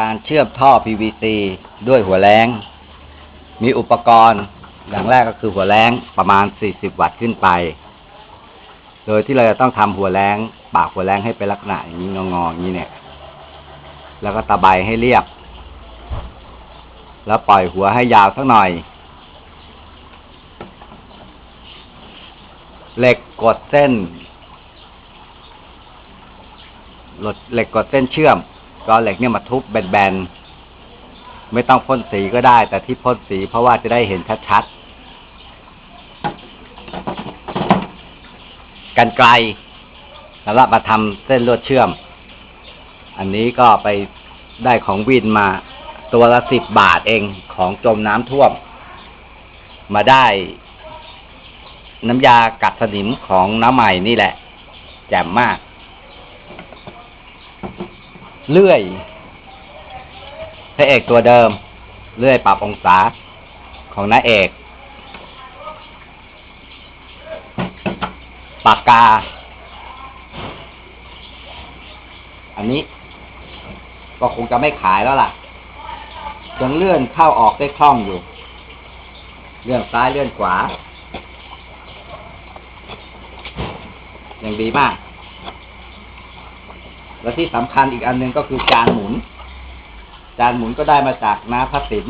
การเชื่อมท่อ PVC ด้วยหัวแรงมีอุปกรณ์อย่างแรกก็คือหัวแรงประมาณ 40 วัตต์ขึ้นไป โดยที่เราจะต้องทำหัวแรงปากหัวแรงให้เป็นลักษณะอย่างนี้งอๆอย่างนี้เนี่ย แล้วก็ตะไบให้เรียบ แล้วปล่อยหัวให้ยาวสักหน่อย เหล็กกดเส้นหลดเหล็กกดเส้นเชื่อม ก็เอาเหล็กเนี่ยมาทุบแบนๆ ไม่ต้องพ่นสีก็ได้ แต่ที่พ่นสีเพราะว่าจะได้เห็นชัดๆ กันไกลสำหรับมาทำเส้นลวดเชื่อม อันนี้ก็ไปได้ของวินมาตัวละสิบบาทเองของจมน้ำท่วม มาได้น้ำยากัดสนิมของน้ำใหม่นี่แหละ แจ่มมาก เลื่อยพระเอกตัวเดิม เลื่อยปรับองศาของน้าเอก ปากกา อันนี้ ก็คงจะไม่ขายแล้วล่ะยังเลื่อนเข้าออกได้คล่องอยู่ เลื่อนซ้ายเลื่อนขวายังดีมาก และที่สำคัญอีกอันหนึ่งก็คือจานหมุน จานหมุนก็ได้มาจากน้าพระสิน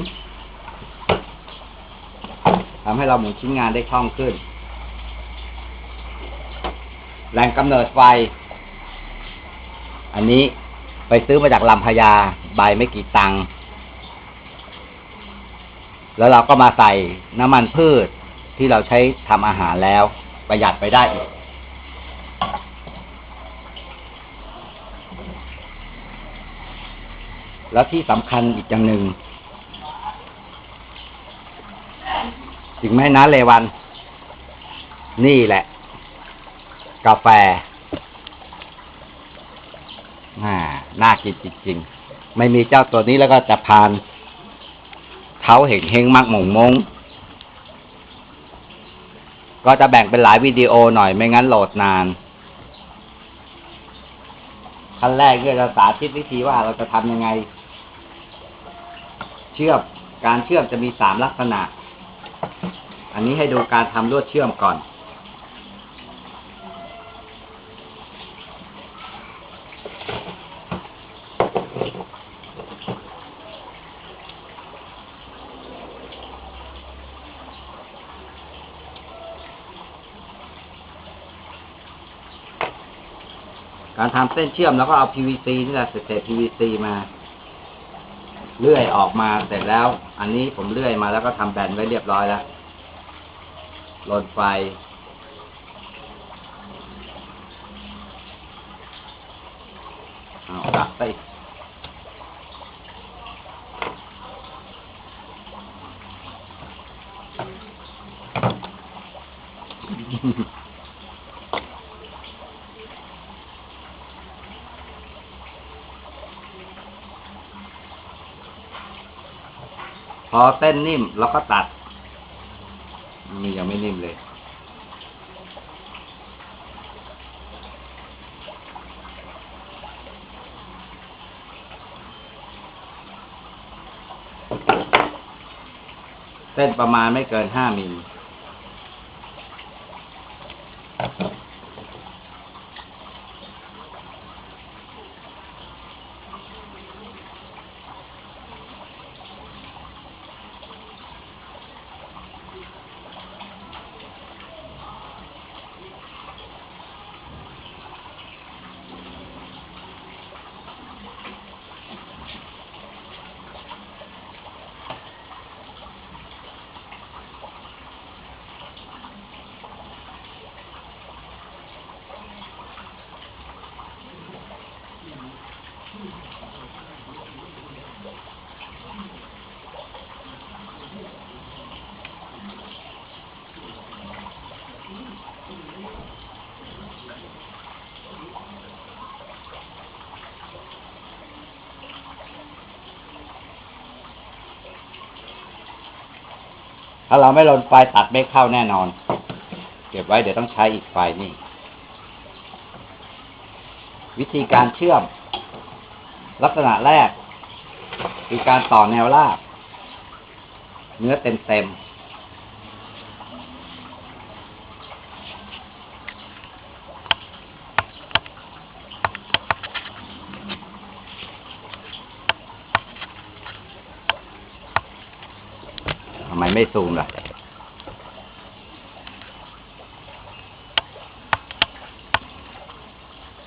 ทำให้เราหมุนชิ้นงานได้คล่องขึ้น แหล่งกำเนิดไฟ อันนี้ไปซื้อมาจากลำพญาใบไม่กี่ตังค์แล้วเราก็มาใส่น้ำมันพืชที่เราใช้ทำอาหารแล้วประหยัดไปได้อีก แล้วที่สำคัญอีกอย่างหนึ่งถึงแม่นะเลวัน นี่แหละ กาแฟน่าน่ากินจริงๆ ไม่มีเจ้าตัวนี้แล้วก็จะพานเท้าเห็งเฮงมักหมงมง ก็จะแบ่งเป็นหลายวิดีโอหน่อยไม่งั้นโหลดนาน ขั้นแรกเนี่ยเราสาธิตวิธีว่าเราจะทำยังไง เชื่อมการเชื่อมจะมีสามลักษณะ อันนี้ให้ดูการทำลวดเชื่อมก่อนการทำเส้นเชื่อมแล้วก็เอา PVC นี่แหละเศษ PVC มา เลื่อยออกมาเสร็จแล้ว อันนี้ผมเลื่อยมาแล้วก็ทำแบนไว้เรียบร้อยแล้วลนไฟ เอาดับไปพ อเส้นนิ่มเราก็ตัด นี่ยังไม่นิ่มเลย เส้นประมาณไม่เกินห้ามิล ถ้าเราไม่ลนไฟตัดไม่เข้าแน่นอน เก็บไว้เดี๋ยวต้องใช้อีกไฟนี่ วิธีการเชื่อม ลักษณะแรก คือการต่อแนวลาบเนื้อเต็มเต็มทำไมไม่ซูมล่ะ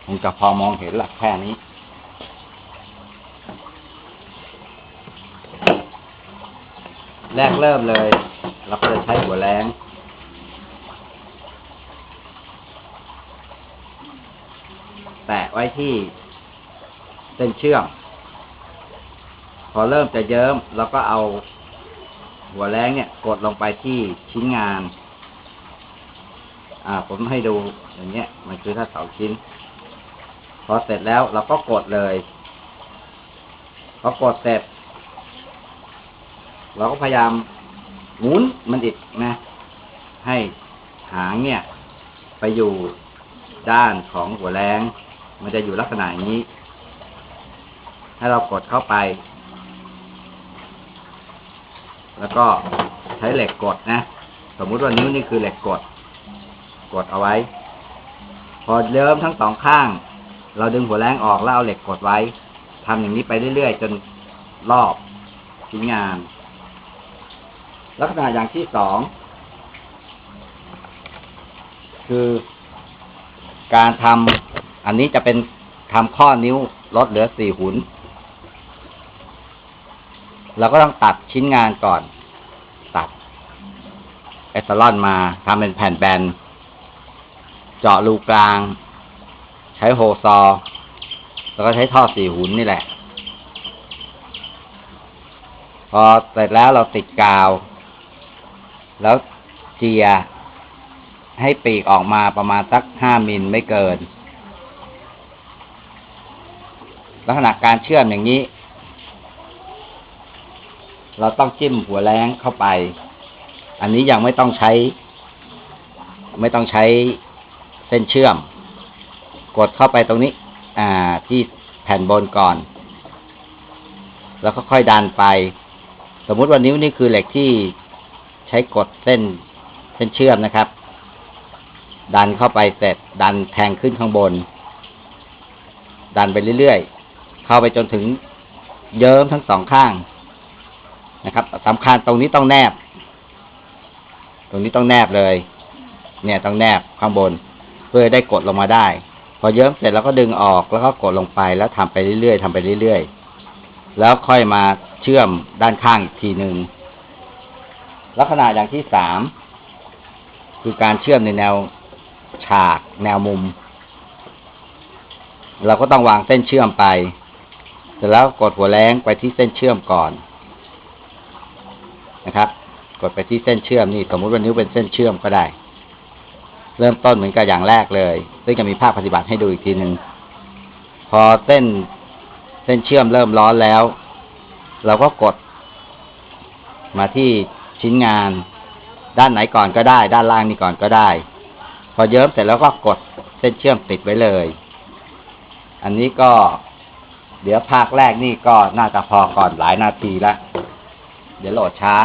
คงจะพอมองเห็นหลักแค่นี้ แรกเริ่มเลย เราก็จะใช้หัวแรงแตะไว้ที่เส้นเชื่อม พอเริ่มจะเยิ้มเราก็เอา หัวแรงเนี่ยกดลงไปที่ชิ้นงาน อ่า ผมให้ดูอย่างเงี้ย มันคือถ้าเสาชิ้น พอเสร็จแล้วเราก็กดเลย พอกดเสร็จ เราก็พยายามหมุนมันอีกนะ ให้หางเนี่ย ไปอยู่ด้านของหัวแรง มันจะอยู่ลักษณะอย่างนี้ ให้เรากดเข้าไป แล้วก็ใช้เหล็กกดนะ สมมุติว่านิ้วนี่คือเหล็กกด กดเอาไว้ พอเริ่มทั้งสองข้าง เราดึงหัวแรงออกแล้วเอาเหล็กกดไว้ทำอย่างนี้ไปเรื่อยๆจนรอบชิ้นงาน ลักษณะอย่างที่สองคือการทำอันนี้จะเป็นทำข้อนิ้วลดเหลือสี่หุน เราก็ต้องตัดชิ้นงานก่อน ตัดเอสเตอรอนมาทำเป็นแผ่นแบน เจาะรูกลาง ใช้โฮซอ แล้วก็ใช้ท่อสี่หุนนี่แหละ พอเสร็จแล้วเราติดกาว แล้วเจีย ให้ปีกออกมาประมาณสักห้ามิลไม่เกิน ลักษณะการเชื่อมอย่างนี้ เราต้องจิ้มหัวแรงเข้าไป อันนี้ยังไม่ต้องใช้ ไม่ต้องใช้เส้นเชื่อม กดเข้าไปตรงนี้ อ่า ที่แผ่นบนก่อน แล้วก็ค่อยดันไป สมมุติว่านิ้วนี่คือเหล็กที่ใช้กดเส้นเส้นเชื่อมนะครับ ดันเข้าไปเสร็จ ดันแทงขึ้นข้างบน ดันไปเรื่อยๆ เข้าไปจนถึงเยิ้มทั้งสองข้าง นะครับสำคัญตรงนี้ต้องแนบ ตรงนี้ต้องแนบเลย เนี่ยต้องแนบข้างบน เพื่อได้กดลงมาได้ พอเยิ้มเสร็จแล้วก็ดึงออกแล้วก็กดลงไปแล้วทำไปเรื่อยๆทำไปเรื่อยๆแล้วค่อยมาเชื่อมด้านข้างอีกทีหนึ่งลักษณะอย่างที่สามคือการเชื่อมในแนวฉากแนวมุม เราก็ต้องวางเส้นเชื่อมไป เสร็จแล้วกดหัวแรงไปที่เส้นเชื่อมก่อน นะครับ กดไปที่เส้นเชื่อมนี่สมมุติว่านิ้วเป็นเส้นเชื่อมก็ได้ เริ่มต้นเหมือนกับอย่างแรกเลย ซึ่งจะมีภาพปฏิบัติให้ดูอีกทีหนึ่งพอเส้นเส้นเชื่อมเริ่มร้อนแล้ว เราก็กด มาที่ชิ้นงาน ด้านไหนก่อนก็ได้ ด้านล่างนี่ก่อนก็ได้ พอเยิ้มเสร็จแล้วก็กดเส้นเชื่อมติดไว้เลย อันนี้ก็ เดี๋ยวภาคแรกนี่ก็น่าจะพอก่อนหลายนาทีแล้ว เดี๋ยวโหลดช้า